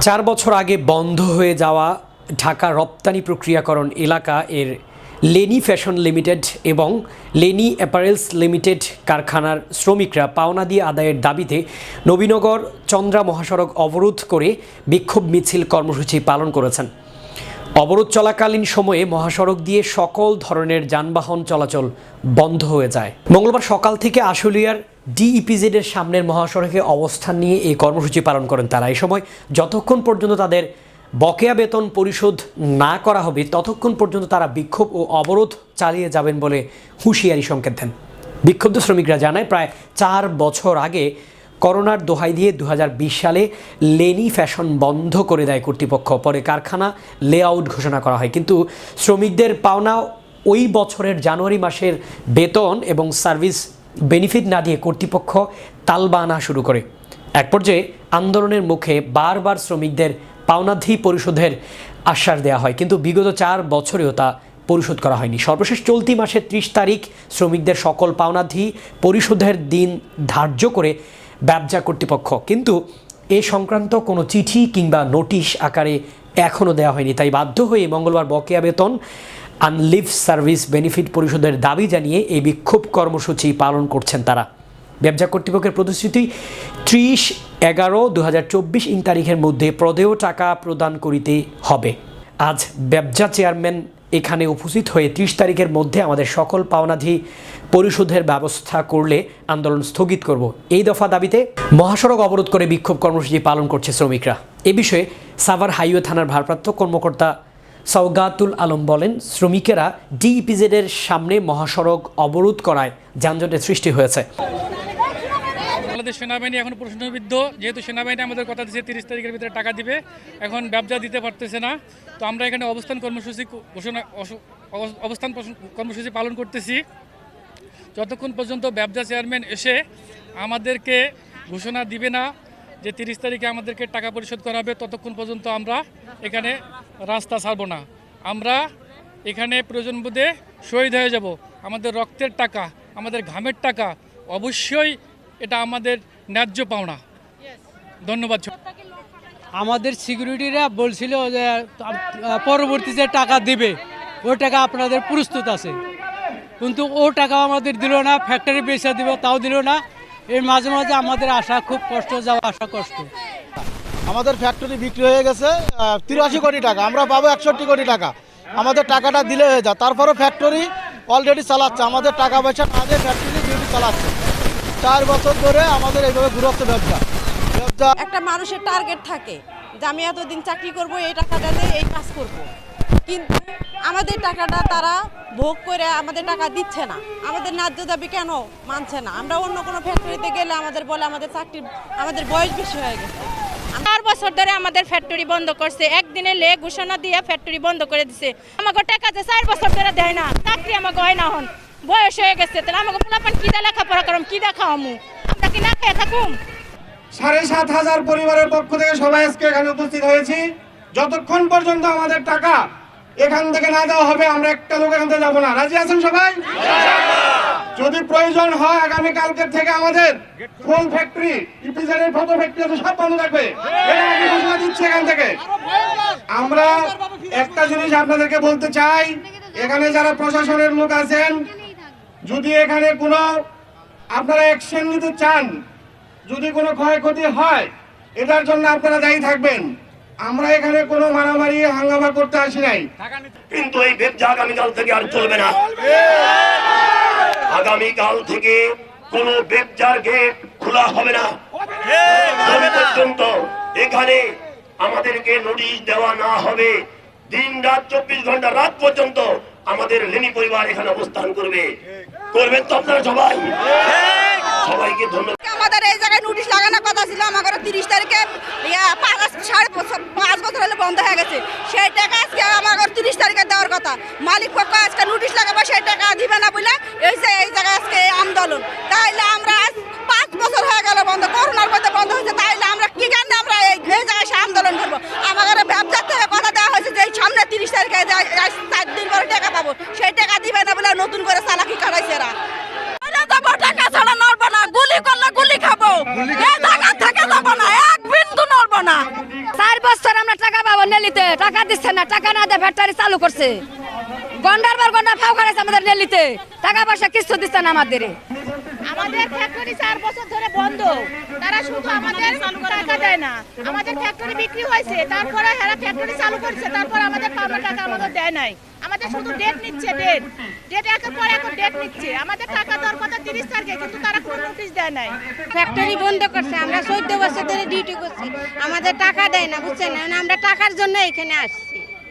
চার বছর আগে বন্ধ হয়ে যাওয়া ঢাকা রপ্তানি প্রক্রিয়াকরণ এলাকা এর লেনি ফ্যাশন লিমিটেড এবং লেনি অ্যাপারেলস লিমিটেড কারখানার শ্রমিকরা পাওনা দিয়ে আদায়ের দাবিতে নবীনগর চন্দ্রা মহাসড়ক অবরোধ করে বিক্ষোভ মিছিল কর্মসূচি পালন করেছেন। অবরোধ চলাকালীন সময়ে মহাসড়ক দিয়ে সকল ধরনের যানবাহন চলাচল বন্ধ হয়ে যায়। মঙ্গলবার সকাল থেকে আশুলিয়ার ডিইপিজেড এর সামনের মহাসড়কে অবস্থান নিয়ে এই কর্মসূচি পালন করেন তারা। এই সময় যতক্ষণ পর্যন্ত তাদের বকেয়া বেতন পরিশোধ না করা হবে, ততক্ষণ পর্যন্ত তারা বিক্ষোভ ও অবরোধ চালিয়ে যাবেন বলে হুঁশিয়ারি সংকেত দেন। বিক্ষুব্ধ শ্রমিকরা জানায়, প্রায় চার বছর আগে করোনার দোহাই দিয়ে দু হাজার বিশ সালে লেনি ফ্যাশন বন্ধ করে দেয় কর্তৃপক্ষ। পরে কারখানা লেআউট ঘোষণা করা হয়। কিন্তু শ্রমিকদের পাওনা ওই বছরের জানুয়ারি মাসের বেতন এবং সার্ভিস বেনিফিট না দিয়ে কর্তৃপক্ষ তালবা আনা শুরু করে। এক পর্যায়ে আন্দোলনের মুখে বারবার শ্রমিকদের পাওনাধি পরিশোধের আশ্বাস দেওয়া হয়, কিন্তু বিগত চার বছরেও তা পরিশোধ করা হয়নি। সর্বশেষ চলতি মাসের ত্রিশ তারিখ শ্রমিকদের সকল পাওনাধি পরিশোধের দিন ধার্য করে ব্যবসা কর্তৃপক্ষ। কিন্তু এ সংক্রান্ত কোনো চিঠি কিংবা নোটিশ আকারে এখনও দেওয়া হয়নি। তাই বাধ্য হয়ে মঙ্গলবার বকেয়া বেতন আনলিভ সার্ভিস বেনিফিট পরিশোধের দাবি জানিয়ে এই বিক্ষোভ কর্মসূচি পালন করছেন তারা। ব্যবসা কর্তৃপক্ষের প্রতিশ্রুতি, ত্রিশ এগারো দু ইং তারিখের মধ্যে প্রদেয় টাকা প্রদান করিতে হবে। আজ ব্যবসা চেয়ারম্যান এখানে উপস্থিত হয়ে ত্রিশ তারিখের মধ্যে আমাদের সকল পাওনাধি পরিশোধের ব্যবস্থা করলে আন্দোলন স্থগিত করব। এই দফা দাবিতে মহাসড়ক অবরোধ করে বিক্ষোভ কর্মসূচি পালন করছে শ্রমিকরা। এ বিষয়ে সাভার হাইওয়ে থানার ভারপ্রাপ্ত কর্মকর্তা সৌগাতুল আলম বলেন, শ্রমিকেরা ডিইপিজেড এর সামনে মহাসড়ক অবরোধ করায় যানজটের সৃষ্টি হয়েছে। বাংলাদেশ সেনাবাহিনী এখন প্রশ্নবিদ্ধ। যেহেতু সেনাবাহিনী আমাদের কথা দিচ্ছে তিরিশ তারিখের ভিতরে টাকা দিবে। এখন ব্যবসা দিতে পারতেছে না। তো আমরা এখানে অবস্থান কর্মসূচি ঘোষণা অবস্থান কর্মসূচি পালন করতেছি। যতক্ষণ পর্যন্ত ব্যবসা চেয়ারম্যান এসে আমাদেরকে ঘোষণা দিবে না যে তিরিশ তারিখে আমাদেরকে টাকা পরিশোধ করা হবে, ততক্ষণ পর্যন্ত আমরা এখানে রাস্তা ছাড়ব না। আমরা এখানে প্রয়োজন বোধে শহীদ হয়ে যাব। আমাদের রক্তের টাকা, আমাদের ঘামের টাকা, অবশ্যই এটা আমাদের ন্যায্য পাওনা। ধন্যবাদ। আমাদের সিকিউরিটিরা বলছিল যে পরবর্তী যে টাকা দিবে, ওই টাকা আপনাদের প্রস্তুত আছে। কিন্তু ও টাকা আমাদের দিল না ফ্যাক্টরি বেচা দিব তাও দিল না। এর মাঝে মাঝে আমাদের আসা খুব কষ্ট যাওয়া আসা কষ্ট। আমাদের ফ্যাক্টরি বিক্রি হয়ে গেছে তিরাশি কোটি টাকা। আমরা পাবো একষট্টি কোটি টাকা। আমাদের টাকাটা দিলে হয়ে যায়। তারপরও ফ্যাক্টরি অলরেডি চালাচ্ছে। আমাদের টাকা পয়সা না দিয়ে ফ্যাক্টরি ডিউটি চালাচ্ছে। চার বছর ধরে আমাদের এইভাবে ঘুরছে ব্যবসা। ব্যবসা একটা মানুষের টার্গেট থাকে যে আমি এতদিন চাকরি করব এই টাকাটা দিয়ে এই কাজ করব। কিন্তু আমাদের টাকাটা তারা ভোগ করে আমাদের টাকা দিচ্ছে না। আমাদের ন্যায্য দাবি কেন মানছে না? আমরা অন্য কোনো ফ্যাক্টরিতে গেলে আমাদের বলে আমাদের চাকরি আমাদের বয়স বেশি হয়ে গেছে। চার বছর ধরে আমাদের ফ্যাক্টরি বন্ধ করছে। একদিনে লে ঘোষণা দিয়ে ফ্যাক্টরি বন্ধ করে দিছে। আমাকে টাকা যে চার বছর ধরে দেয় না চাকরি আমাকে হয় না হন। বয়স হয়ে গেছে তাহলে আমাকে পোলাপান কি দা লেখাপড়া করম কি দেখা আমু আমরা কি না খেয়ে থাকুম? সাড়ে সাত হাজার পরিবারের পক্ষ থেকে সবাই আজকে এখানে উপস্থিত হয়েছি। যতক্ষণ পর্যন্ত আমাদের টাকা এখান থেকে না যাওয়া হবে, আমরা একটা লোক এখান থেকে যাব না। রাজি আছেন সবাই? যদি প্রয়োজন হয়, আগামী কালকের থেকে আমাদের ফুল ফ্যাক্টরি ইপিজেডের ফটো ফ্যাক্টরি আছে, সব বন্ধ থাকবে। ঘোষণা এখান থেকে। আমরা একটা জিনিস আপনাদেরকে বলতে চাই, এখানে যারা প্রশাসনের লোক আছেন, যদি এখানে কোনো আপনারা অ্যাকশন নিতে চান, যদি কোনো ক্ষয়ক্ষতি হয়, এটার জন্য আপনারা দায়ী থাকবেন। আমরা এখানে কোনো মারামারি, হাঙ্গামা করতে আসি নাই। কিন্তু এই ব্যবসা আগামীকাল থেকে আর চলবে না। আগামীকাল থেকে কোন ব্যবসার গেট খোলা হবে না। পর্যন্ত এখানে আমাদেরকে নোটিশ দেওয়া না হবে। দিন রাত চব্বিশ ঘণ্টা রাত পর্যন্ত আমাদের লেনি পরিবার এখানে অবস্থান করবে। করবেন তো আপনারা সবাই? সবাইকে ধন্যবাদ। আমাদের এই জায়গায় নোটিশ লাগানোর কথা ছিল আমাদের তিরিশ তারিখে পাঁচ সাড়ে পাঁচ বছর হলে বন্ধ হয়ে গেছে। সেই টাকা আজকে আমাদের তিরিশ তারিখে দেওয়ার কথা। মালিক পক্ষ আজকে নোটিশ লাগাবো, সেই টাকা দিবে না বলে এই যে, এই জায়গায় আজকে আন্দোলন। তাইলে আমরা আজ পাঁচ বছর হয়ে গেল বন্ধ, করোনার মধ্যে বন্ধ হয়েছে, তাইলে আমরা কি জানি আমরা এই জায়গায় সে আন্দোলন করব? আমাদের ব্যবসার থেকে কথা দেওয়া হয়েছে যে, এই সামনে তিরিশ তারিখে চার দিন পরে টাকা পাবো। সেই টাকা দিবে না বলে নতুন করে চালাকি কাটাইছে এরা বলে যাব টাকা ছাড়া নড়বো না গুলি করলে গুলি খাব এই জায়গা থেকে যাব না এক বিন্দু নড়বো না চার বছর আমরা টাকা পাবো নেলিতে টাকা দিচ্ছে না, টাকা না দিয়ে ফ্যাক্টরি চালু করছে। গন্ডার বার গন্ডা ফাও খাড়াইছে আমাদের নেলিতে। টাকা পয়সা কিছু দিচ্ছে না আমাদের। আমাদের ফ্যাক্টরি চার বছর ধরে বন্ধ। তারা শুধু আমাদের টাকা দেয় না। আমাদের ফ্যাক্টরি বিক্রি হয়েছে, তারপরে হেরা ফ্যাক্টরি চালু করছে, তারপর আমাদের পাওনা টাকা আমাদের দেয় নাই। আমাদের শুধু ডেট নিচ্ছে ডেট ডেট একের পর এক ডেট নিচ্ছে। আমাদের টাকা দেওয়ার কথা তিরিশ তারিখে, কিন্তু তারা কোনো নোটিশ দেয় নাই। ফ্যাক্টরি বন্ধ করছে, আমরা চোদ্দ বছর ধরে ডিউটি করছি। আমাদের টাকা দেয় না, বুঝছেন? আমরা টাকার জন্য এখানে আসছি।